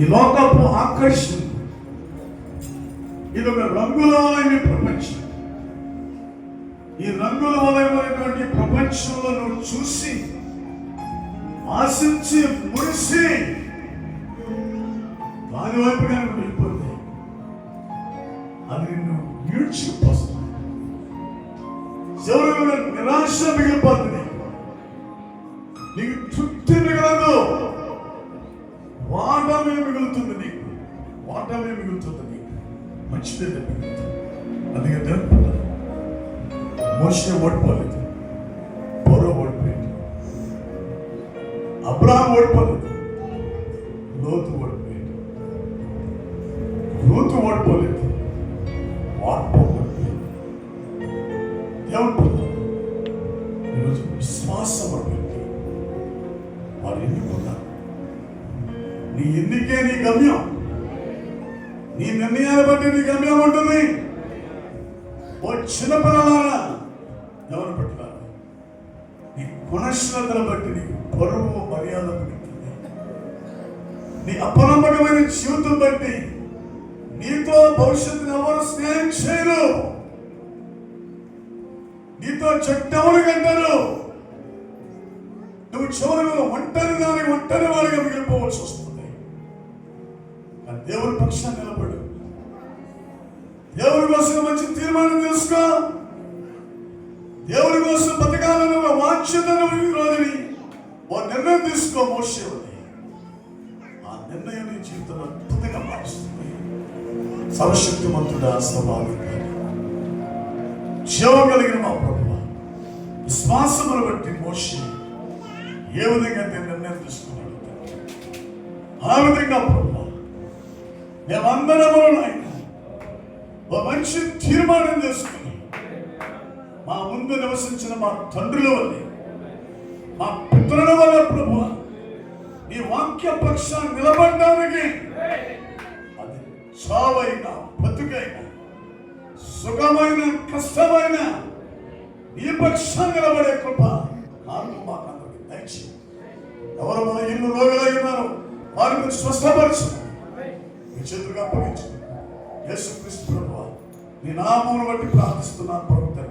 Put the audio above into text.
ఈ లోకపు ఆకర్షణ ఇది ఒక రంగుల వలయని ప్రపంచం. ఈ రంగుల వలయమైనటువంటి ప్రపంచంలో నువ్వు చూసి ఆశించి మురిసి దాని వైపుగా నువ్వు వెళ్ళిపోతే అది నిన్ను ఈడ్చుకుపోస్తుంది చివరికి నిరాశ మిగిలిపోతుంది. నీకు తృప్తి మిగిలి వాటమే మిగులుతుంది నీకు. వాటమే మిగులుతుంది నీకు. మంచిదే మిగులుతుంది. అందుకే మోసే ఓడిపోలేదు. బరో ఓడిపోయింది అబ్రాహం ఓడిపోలేదు. లోతు ఓడిపోయింది లోతు ఓడిపోలేదు. వాడిపో ఓడిపోయాడు. దేవుడు ఈరోజు విశ్వాసం వారు ఎన్నుకున్నారు? నీ ఎన్నికే నీ గమ్యం. నీ నిర్ణయాన్ని బట్టి నీ గమ్యం ఉంటుంది. ఓ చిన్నపిల్లలారా ఎవరు పెట్టారు నీ గుణశ్రద్ధను బట్టి నీకు పరువు మర్యాద పెరుగుతుంది నీ అపనమ్మకమైన జీవితం బట్టి నీతో భవిష్యత్తుని ఎవరు స్నేహం చేయరు. నీతో చెట్టెవరు కంటారు నువ్వు చివరిగా ఒంటరి దానికి ఒంటరి వాడిగా మిగిలిపోవలసి వస్తుంది. కానీ దేవుని పక్షాన్ని నిలబడు. దేవుడి కోసం మంచి తీర్మానం తీసుకో. దేవుడి కోసం బతకాలని ఒక వాంఛతను రోజుని ఓ నిర్ణయం తీసుకో మోసేవని ఆ నిర్ణయం నీ జీవితంలో అద్భుతంగా మారుస్తుంది సర్వశక్తిమంతుడా స్వభావిక జీవం కలిగిన మా ప్రభు విశ్వాసమును బట్టి మోసే ఏ విధంగా నేను నిర్ణయం తీసుకున్నాడు? ఆ విధంగా ప్రభు మేమందరము నాయన ఒక మంచి తీర్మానం చేసుకుని మా ముందు నివసించిన మా తండ్రుల వల్ల మా పితరుల వల్ల ప్రభు నీ వాక్య పక్షాన్ని నిలబడడానికి అది చావైన బతుకైన సుఖమైన కష్టమైన నీ పక్షాన్ని నిలబడే కృప నాకు మాకు అందరికి దయచేయి. ఎవరు మన ఇల్లు రోగులై ఉన్నారో వారిని మీరు స్వస్థపరచు. నీ చేతులుగా అప్పగించు యేసుక్రీస్తు ప్రభు నీ నామమును బట్టి ప్రార్థిస్తున్నాను ప్రభుత్వం